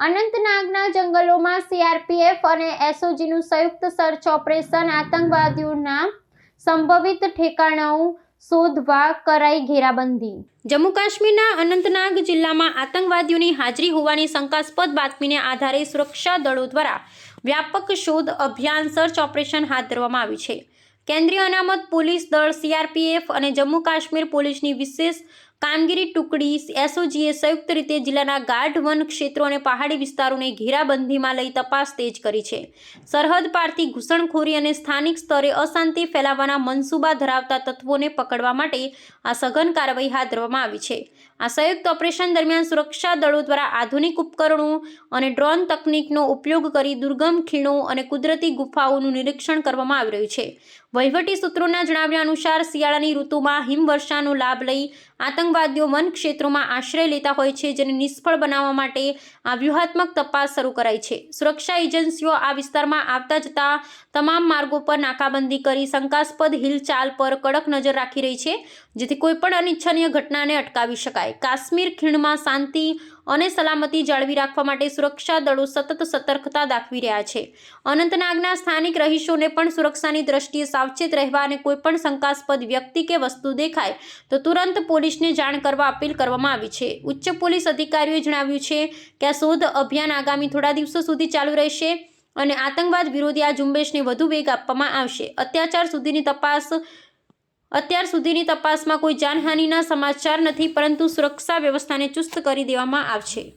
અનંતનાગના જંગલોમાં સીઆરપીએફ અને એસઓજીનું સંયુક્ત સર્ચ ઓપરેશન આતંકવાદીઓના સંભવિત ઠેકાણાઓ શોધવા કરાઈ ઘેરાબંધી. જમ્મુ કાશ્મીરના અનંતનાગ જિલ્લામાં આતંકવાદીઓની હાજરી હોવાની શંકાસ્પદ બાતમીને આધારે સુરક્ષા દળો દ્વારા વ્યાપક શોધ અભિયાન સર્ચ ઓપરેશન હાથ ધરવામાં આવ્યું છે. કેન્દ્રીય અનામત પોલીસ દળ સીઆરપીએફ અને જમ્મુ કાશ્મીર પોલીસની વિશેષ કામગીરી ટુકડી એસઓજીએ સંયુક્ત રીતે જિલ્લાના ગાઢ વન ક્ષેત્રો અને પહાડી વિસ્તારોને ઘેરાબંધીમાં લઈ તપાસ તેજ કરી છે. સરહદ પારથી ઘૂસણખોરી અને સ્થાનિક સ્તરે અશાંતિ ફેલાવવાના મનસૂબા ધરાવતા તત્વોને પકડવા માટે આ સઘન કાર્યવાહી હાથ ધરવામાં આવી છે. આ સંયુક્ત ઓપરેશન દરમિયાન સુરક્ષા દળો દ્વારા આધુનિક ઉપકરણો અને ડ્રોન તકનીકનો ઉપયોગ કરી દુર્ગમ ખીણો અને કુદરતી ગુફાઓનું નિરીક્ષણ કરવામાં આવી રહ્યું છે. વહીવટી સૂત્રોના જણાવ્યા અનુસાર શિયાળાની ઋતુમાં હિમવર્ષાનો લાભ લઈ આતંકવાદીઓ વન ક્ષેત્રોમાં આશ્રય લેતા હોય છે, જેને નિષ્ફળ બનાવવા માટે આ વ્યૂહાત્મક તપાસ શરૂ કરાઈ છે. સુરક્ષા એજન્સીઓ આ વિસ્તારમાં આવતા જતા તમામ માર્ગો પર નાકાબંધી કરી શંકાસ્પદ હિલચાલ પર કડક નજર રાખી રહી છે, જેથી કોઈપણ અનિચ્છનીય ઘટનાને અટકાવી શકાય. કાશ્મીર ખીણમાં શાંતિ અને સલામતી જાળવી રાખવા માટે સુરક્ષા દળો સતત સતર્કતા દાખવી રહ્યા છે. અનંતનાગના સ્થાનિક રહીશોને પણ સુરક્ષાની દ્રષ્ટિએ સાવચેત રહેવા અને કોઈપણ શંકાસ્પદ વ્યક્તિ કે વસ્તુ દેખાય તો તુરંત પોલીસને જાણ કરવા અપીલ કરવામાં આવી છે. ઉચ્ચ પોલીસ અધિકારીઓએ જણાવ્યું છે કે આ શોધ અભિયાન આગામી થોડા દિવસો સુધી ચાલુ રહેશે અને આતંકવાદ વિરોધી આ ઝુંબેશને વધુ વેગ આપવામાં આવશે. અત્યાચાર સુધીની તપાસ અત્યાર સુધીની તપાસમાં કોઈ જાનહાનિના સમાચાર નથી પરંતુ સુરક્ષા વ્યવસ્થાને ચુસ્ત કરી દેવામાં આવશે.